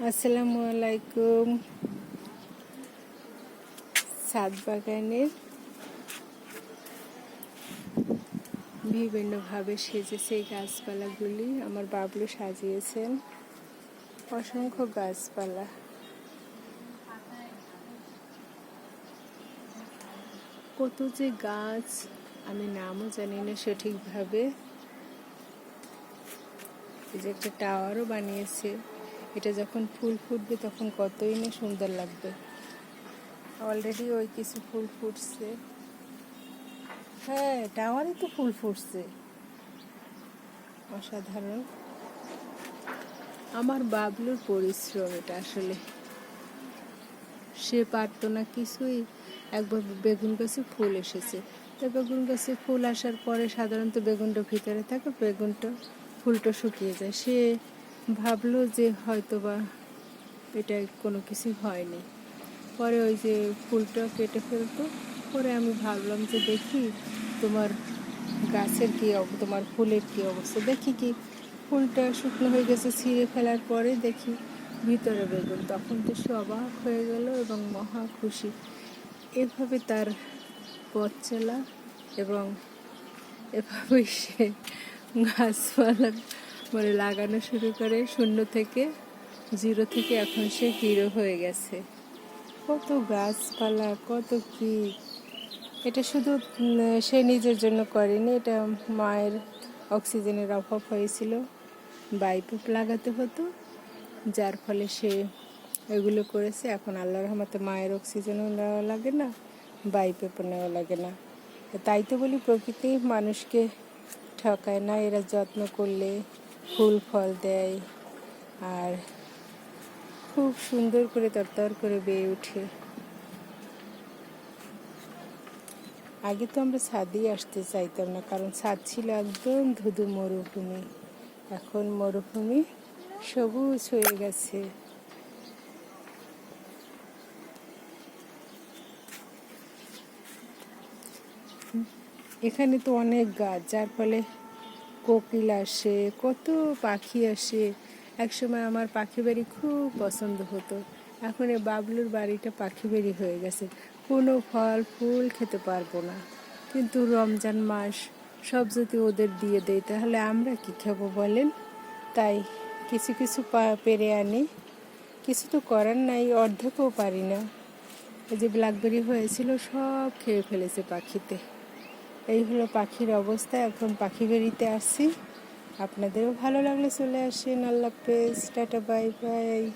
আসসালামু আলাইকুম। সাত বাগানের বিভিন্নভাবে সেজেছে এই গাছপালাগুলি। আমার বাবলু সাজিয়েছেন। অসংখ্য গাছপালা। কত যে গাছ, আমি নামও জানি না সঠিকভাবে। যে একটা টাওয়ারও বানিয়েছে। এটা যখন ফুল ফুটবে তখন কতই না সুন্দর লাগবে। অলরেডি ওই কিছু ফুল ফুটছে। হ্যাঁ টাওয়ারে তো ফুল ফুটছে। অসাধারণ। আমার বাবলুর পরিশ্রম এটা আসলে। সে পারতো না কিছুই। একবার বেগুন গাছে ফুল এসেছে। তো বেগুন গাছে ফুল আসার পরে সাধারণত বেগুনটা ভিতরে থাকে, বেগুনটা ফুলটা শুকিয়ে যায়। সে ভাবলো যে হয়তো বা এটা কোনো কিছু হয়নি। পরে ওই যে ফুলটা কেটে ফেলতো। পরে আমি ভাবলাম যে দেখি তোমার গাছের কী তোমার ফুলের কী অবস্থা। দেখি কি ফুলটা শুকনো হয়ে গেছে, ছিঁড়ে ফেলার পরে দেখি ভিতরে বেগুন। তখন তো সে অবাক হয়ে গেল এবং মহা খুশি। এভাবে তার পথ চলা এবং এভাবেই সে গাছপালা মানে লাগানো শুরু করে শূন্য থেকে জিরো থেকে এখন সে হিরো হয়ে গেছে। কত গাছপালা, কত কি এটা শুধু সে নিজের জন্য করেনি, এটা মায়ের অক্সিজেনের অভাব হয়েছিল। বাইপাপ লাগাতে হতো, যার ফলে সে এগুলো করেছে। এখন আল্লাহর রহমতে মায়ের অক্সিজেনও নেওয়া লাগে না, বাইপাপও নেওয়া লাগে না। তাই তো বলি, প্রকৃতি মানুষকে ঠকায় না, এরা যত্ন করলে ফুল ফল দেয় আর খুব সুন্দর করে তরতর করে বেয়ে ওঠে। আগে তো আমরা ছাদেই আসতে চাইতাম না, কারণ ছাদ ছিল একদম ধুধু মরুভূমি। এখন মরুভূমি সবুজ হয়ে গেছে। এখানে তো অনেক গাছ, যার ফলে কোকিল আসে, কত পাখি আসে। একসময় আমার পাখি বাড়ি খুব পছন্দ হতো। এখন এই বাবলুর বাড়িটা পাখি বাড়ি হয়ে গেছে। কোনো ফল, ফুল খেতে পারব না। কিন্তু রমজান মাস, সব যদি ওদের দিয়ে দেয় তাহলে আমরা কি খাব বলেন? তাই কিছু কিছু পা- পেরে আনি। কিছু তো করার নাই, অর্ধেকও পারি না। এই যে ব্ল্যাকবেরি হয়েছিল, সব খেয়ে ফেলেছে পাখিতে। এই হলো পাখির অবস্থা। এখন পাখি বেরিতে আসছি আপনাদেরও ভালো লাগলে চলে আসেন। আল্লাহ হাফেজ। Tata, bye bye.